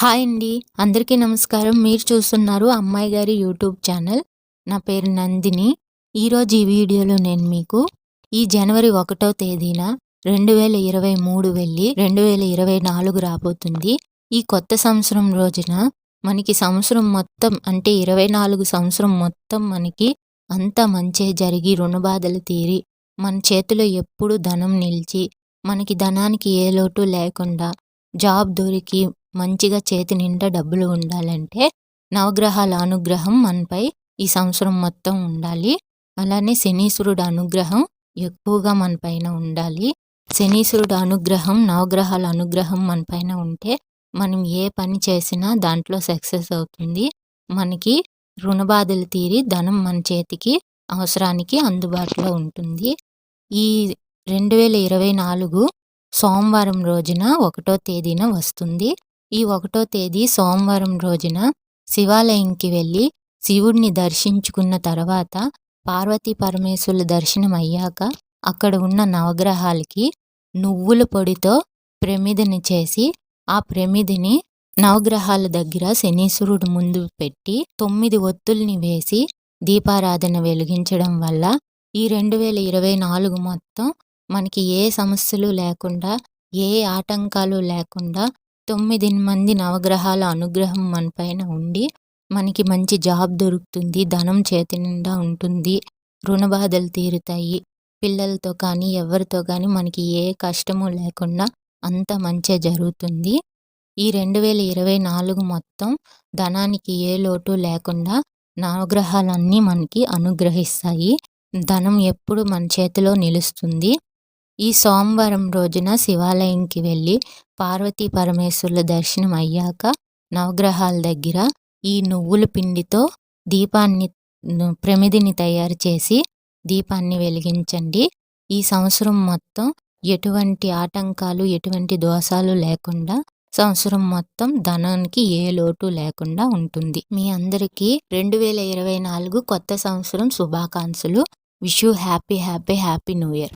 Hi అండి. అందరికీ నమస్కారం. మీరు చూస్తున్నారు అమ్మాయి గారి యూట్యూబ్ ఛానల్. నా పేరు నందిని. ఈరోజు ఈ వీడియోలో నేను మీకు ఈ జనవరి ఒకటో తేదీన రెండు వేల ఇరవై మూడు వెళ్ళి రెండు వేల ఇరవై నాలుగు రాబోతుంది. ఈ కొత్త సంవత్సరం రోజున మనకి సంవత్సరం మొత్తం అంటే ఇరవై నాలుగు సంవత్సరం మొత్తం మనకి అంతా మంచే జరిగి రుణ బాధలు తీరి మన చేతిలో ఎప్పుడు ధనం నిలిచి మనకి ధనానికి ఏ లోటు లేకుండా జాబ్ దొరికి మంచిగా చేతి నిండా డబ్బులు ఉండాలంటే నవగ్రహాల అనుగ్రహం మనపై ఈ సంవత్సరం మొత్తం ఉండాలి. అలానే శనీశ్వరుడు అనుగ్రహం ఎక్కువగా మన పైన ఉండాలి. శనీశ్వరుడు అనుగ్రహం నవగ్రహాల అనుగ్రహం మన పైన ఉంటే మనం ఏ పని చేసినా దాంట్లో సక్సెస్ అవుతుంది. మనకి రుణబాధలు తీరి ధనం మన చేతికి అవసరానికి అందుబాటులో ఉంటుంది. ఈ రెండు వేల ఇరవై నాలుగు సోమవారం రోజున ఒకటో తేదీన వస్తుంది. ఈ ఒకటో తేదీ సోమవారం రోజున శివాలయంకి వెళ్ళి శివుడిని దర్శించుకున్న తర్వాత పార్వతీ పరమేశ్వరుల దర్శనం అయ్యాక అక్కడ ఉన్న నవగ్రహాలకి నువ్వుల పొడితో ప్రమిదిని చేసి ఆ ప్రమిదిని నవగ్రహాల దగ్గర శనీశ్వరుడు ముందు పెట్టి తొమ్మిది ఒత్తుల్ని వేసి దీపారాధన వెలిగించడం వల్ల ఈ రెండు వేల ఇరవై నాలుగు మొత్తం మనకి ఏ సమస్యలు లేకుండా ఏ ఆటంకాలు లేకుండా తొమ్మిది మంది నవగ్రహాల అనుగ్రహం మన పైన ఉండి మనకి మంచి జాబ్ దొరుకుతుంది ధనం చేతి నిండా ఉంటుంది రుణ బాధలు తీరుతాయి. పిల్లలతో కానీ ఎవరితో కానీ మనకి ఏ కష్టము లేకుండా అంత మంచి జరుగుతుంది. ఈ రెండు వేల ఇరవై నాలుగు మొత్తం ధనానికి ఏ లోటు లేకుండా నవగ్రహాలన్నీ మనకి అనుగ్రహిస్తాయి. ధనం ఎప్పుడు మన చేతిలో నిలుస్తుంది. ఈ సోమవారం రోజున శివాలయంకి వెళ్ళి పార్వతీ పరమేశ్వరుల దర్శనం అయ్యాక నవగ్రహాల దగ్గర ఈ నువ్వుల పిండితో దీపాన్ని ప్రమిదిని తయారు చేసి దీపాన్ని వెలిగించండి. ఈ సంవత్సరం మొత్తం ఎటువంటి ఆటంకాలు ఎటువంటి దోషాలు లేకుండా సంవత్సరం మొత్తం ధనానికి ఏ లోటు లేకుండా ఉంటుంది. మీ అందరికీ రెండు వేల ఇరవై నాలుగు కొత్త సంవత్సరం శుభాకాంక్షలు. Wish you happy happy happy new year.